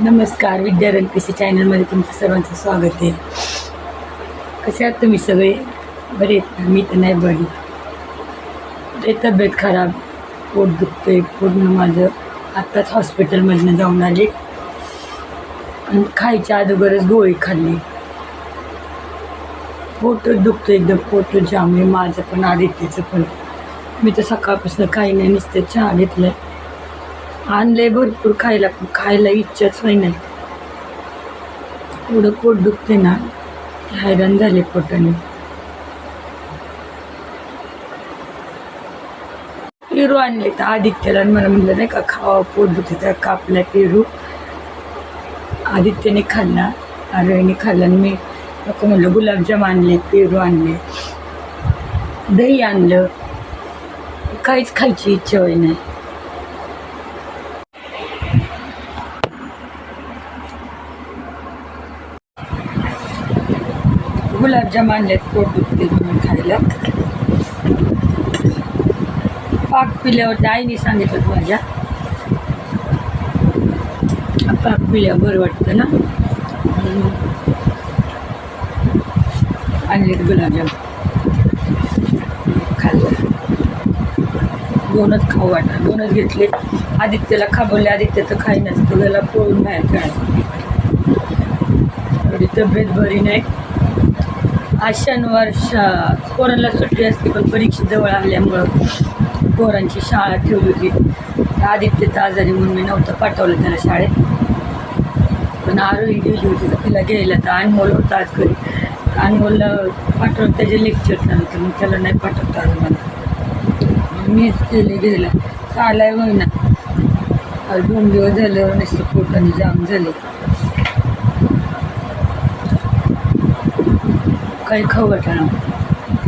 नमस्कार विद्यारण पीसी चॅनलमध्ये तुमचं सर्वांचं स्वागत आहे. कसे आहात तुम्ही सगळे? बरे मी तर नाही बरी. ते तब्येत खराब. पोट दुखतंय. पूर्ण माझं आत्ताच हॉस्पिटलमधनं जाऊन आले. आणि खायच्या अगोदरच गोळी खाल्ली. पोट दुखतं एकदम. पोट जाम आहे. माझं पण आदित्यचं पण. मी तर सकाळपासून काही नाही नुसतं चहा घेतलं आणले भरपूर खायला पण खायला इच्छाच होई नाही एवढं पोट दुखते ना हैराण झाले पोटाने. पेरू आणले तर आदित्यला आणि मला म्हणलं नाही का खावा पोट दुखते तर कापला पेरू. आदित्यने खाल्ला आरवीने खाल्ला आणि मी नको म्हणलं गुलाबजाम आणले पेरू आणले. दही आणलं. काहीच खायची इच्छा होई नाही. गुलाबजाम आणलेत पोट दुखतील म्हणून खायला. पाक पिल्यावर आईने सांगितलं माझ्या. पाक पिल्यावर बरं वाटतं ना? आणलेत गुलाबजाम खाल्लं. दोनच खाऊ वाटलं दोनच घेतले. आदित्यला खाबवले. आदित्य तर खाईनच त्याला पोळून बाहेर खेळायचं एवढी तब्येत बरी नाही. आज शनिवार शा पोरांना सुट्टी असते पण परीक्षा जवळ आल्यामुळं पोरांची शाळा ठेवली होती. आदित्य आजारी म्हणून मी नव्हतं पाठवलं त्याला शाळेत. पण आरोही गेली होती तर तिला गेला तर अनमोल होता आज घरी. अनमोलला पाठवलं त्याचे लेक्चर चालतं मग त्याला नाही पाठवता आलं मला. मीच गेले गेला चालाय होईना. आज दोन दिवस झालं नुसतं पोटाने जाम झाले. काही खाऊ वाटणार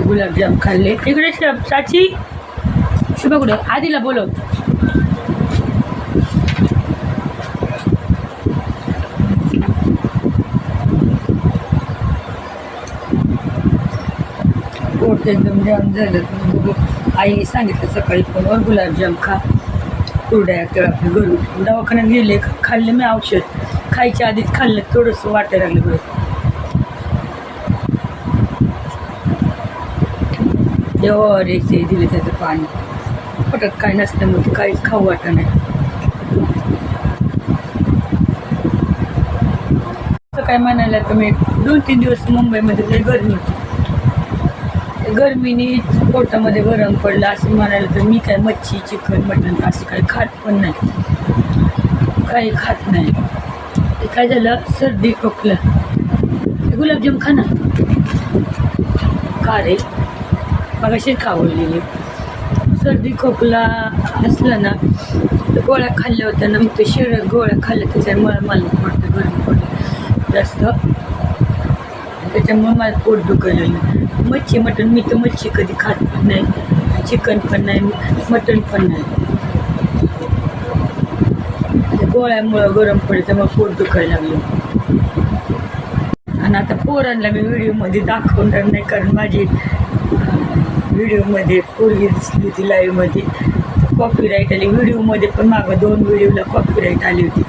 गुलाबजाम खाल्ले. तिकडे श- चाची कुठे? आधीला बोलव. पोट एकदम जाम झालं. आई आईने सांगितलं सकाळी फोनवर गुलाबजाम खा. कुरड्या किंवा आपलं घरून. दवाखान्यात गेले खाल्ले मी औषध. खायच्या आधीच खाल्लं थोडंसं वाटायला लागलं. बरं जेव्हा रेचे दिले त्याचं पाणी पटत काय नसतं मग ते काहीच खाऊ वाटत नाही. काय म्हणायला तर मी दोन तीन दिवस मुंबईमध्ये लई गरमी होती. गरमीने पोटामध्ये गरम पडलं असं म्हणायला तर मी काय मच्छी चिकन मटण असं काही खात पण नाही. काही खात नाही. ते काय झालं सर्दी खोकलं. ते गुलाबजाम खा ना. का रे? मगाशीच खावलेली सर्दी खोकला असला ना तर गोळ्या खाल्ल्या होत्या ना मग ते शिरत गोळ्या खाल्ल्या त्याच्यामुळे मला पडतं गरम पडलं. जास्त. त्याच्यामुळे मला पोट दुखायला मच्छी मटण मी तर मच्छी कधी खात पण नाही. चिकन पण नाही मटण पण नाही. गोळ्यामुळं गरम पडलं त्यामुळे पोट दुखायला लागलं. आणि आता पोरांना मी व्हिडिओमध्ये दाखवणार नाही कारण माझी व्हिडिओमध्ये पोरगी दिसली होती लाईव्हमध्ये कॉपीराईट आली. व्हिडिओमध्ये पण मागं दोन व्हिडिओला कॉपीराईट आली होती.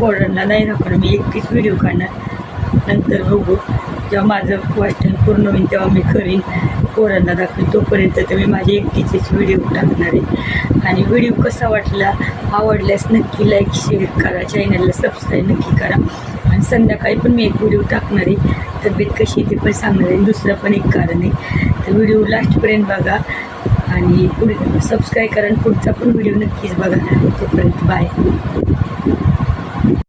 पोरांना नाही दाखवणार मी एकटीच व्हिडिओ काढणार. नंतर बघू. जेव्हा माझं वाचन पूर्ण होईल तेव्हा मी करीन. पोरांना दाखवेन. तोपर्यंत तर मी माझे एकटीचेच व्हिडिओ टाकणार आहे. आणि व्हिडिओ कसा वाटला आवडल्यास नक्की लाईक शेअर करा. चॅनलला सबस्क्राईब नक्की करा. आणि संध्याकाळी पण मी एक व्हिडिओ टाकणार आहे. तब्येत कशी आहे ते पण सांगणार आहे. दुसरं पण एक कारण आहे. तर व्हिडिओ लास्टपर्यंत बघा आणि पुढे सबस्क्राईब करा पुढचा पण व्हिडिओ नक्कीच बघा. तोपर्यंत बाय